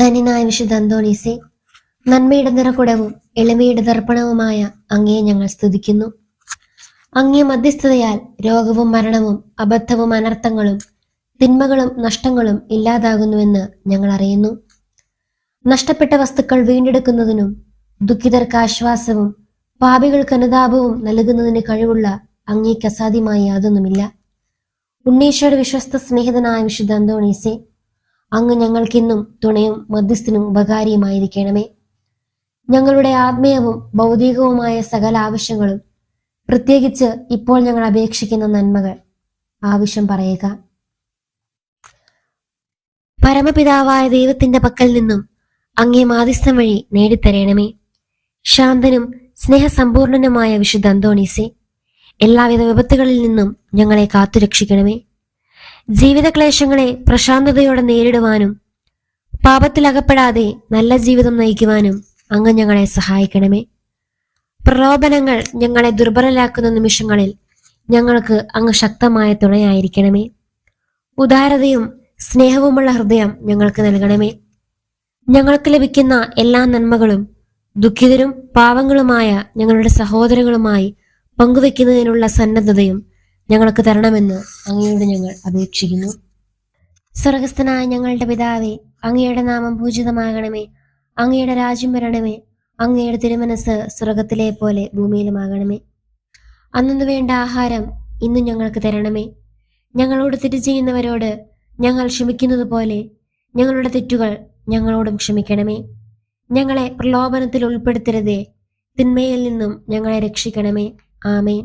ധന്യനായ വിശുദ്ധ അന്തോണീസെ നന്മയുടെ നിറകുടവും എളിമയുടെ ദർപ്പണവുമായ അങ്ങയെ ഞങ്ങൾ സ്തുതിക്കുന്നു. അങ്ങേ മധ്യസ്ഥതയാൽ രോഗവും മരണവും അബദ്ധവും അനർത്ഥങ്ങളും തിന്മകളും നഷ്ടങ്ങളും ഇല്ലാതാകുന്നുവെന്ന് ഞങ്ങൾ അറിയുന്നു. നഷ്ടപ്പെട്ട വസ്തുക്കൾ വീണ്ടെടുക്കുന്നതിനും ദുഃഖിതർക്ക് ആശ്വാസവും പാപികൾക്ക് അനുതാപവും നൽകുന്നതിന് കഴിവുള്ള അങ്ങേക്ക് അസാധ്യമായി യാതൊന്നുമില്ല. ഉണ്ണീശോയുടെ വിശ്വസ്ത സ്നേഹിതനായ വിശുദ്ധ അന്തോണീസെ അങ്ങ് ഞങ്ങൾക്കിന്നും തുണയും മധ്യസ്ഥനും ഉപകാരിയുമായിരിക്കണമേ. ഞങ്ങളുടെ ആത്മീയവും ഭൗതികവുമായ സകല ആവശ്യങ്ങളും പ്രത്യേകിച്ച് ഇപ്പോൾ ഞങ്ങൾ അപേക്ഷിക്കുന്ന നന്മകൾ. ആവശ്യം പറയുക. പരമപിതാവായ ദൈവത്തിന്റെ പക്കൽ നിന്നും അങ്ങേ മാധ്യസ്ഥം വഴി നേടിത്തരയണമേ ശാന്തനും സ്നേഹസമ്പൂർണനുമായ വിശുദ്ധ അന്തോണീസെ എല്ലാവിധ വിപത്തുകളിൽ നിന്നും ഞങ്ങളെ കാത്തുരക്ഷിക്കണമേ. ജീവിതക്ലേശങ്ങളെ പ്രശാന്തതയോടെ നേരിടുവാനും പാപത്തിലകപ്പെടാതെ നല്ല ജീവിതം നയിക്കുവാനും അങ്ങ് ഞങ്ങളെ സഹായിക്കണമേ. പ്രലോഭനങ്ങൾ ഞങ്ങളെ ദുർബലരാക്കുന്ന നിമിഷങ്ങളിൽ ഞങ്ങൾക്ക് അങ്ങ് ശക്തമായ തുണയായിരിക്കണമേ. ഉദാരതയും സ്നേഹവുമുള്ള ഹൃദയം ഞങ്ങൾക്ക് നൽകണമേ. ഞങ്ങൾക്ക് ലഭിക്കുന്ന എല്ലാ നന്മകളും ദുഃഖിതരും പാവങ്ങളുമായ ഞങ്ങളുടെ സഹോദരങ്ങളുമായി പങ്കുവെക്കുന്നതിനുള്ള സന്നദ്ധതയും ഞങ്ങൾക്ക് തരണമെന്ന് അങ്ങയോട് ഞങ്ങൾ അപേക്ഷിക്കുന്നു. സ്വർഗസ്ഥനായ ഞങ്ങളുടെ പിതാവേ അങ്ങയുടെ നാമം പൂജിതമാകണമേ. അങ്ങയുടെ രാജ്യം വരണമേ. അങ്ങയുടെ തിരുമനസ് സ്വർഗത്തിലെ പോലെ ഭൂമിയിലുമാകണമേ. അന്നു വേണ്ട ആഹാരം ഇന്നും ഞങ്ങൾക്ക് തരണമേ. ഞങ്ങളോട് തെറ്റ് ചെയ്യുന്നവരോട് ഞങ്ങൾ ക്ഷമിക്കുന്നത് പോലെ ഞങ്ങളുടെ തെറ്റുകൾ ഞങ്ങളോടും ക്ഷമിക്കണമേ. ഞങ്ങളെ പ്രലോഭനത്തിൽ ഉൾപ്പെടുത്തരുതേ. തിന്മയിൽ നിന്നും ഞങ്ങളെ രക്ഷിക്കണമേ. ആമേ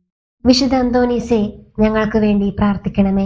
വിശുദ്ധ അന്തോനീസെ ഞങ്ങൾക്ക് വേണ്ടി പ്രാർത്ഥിക്കണമേ.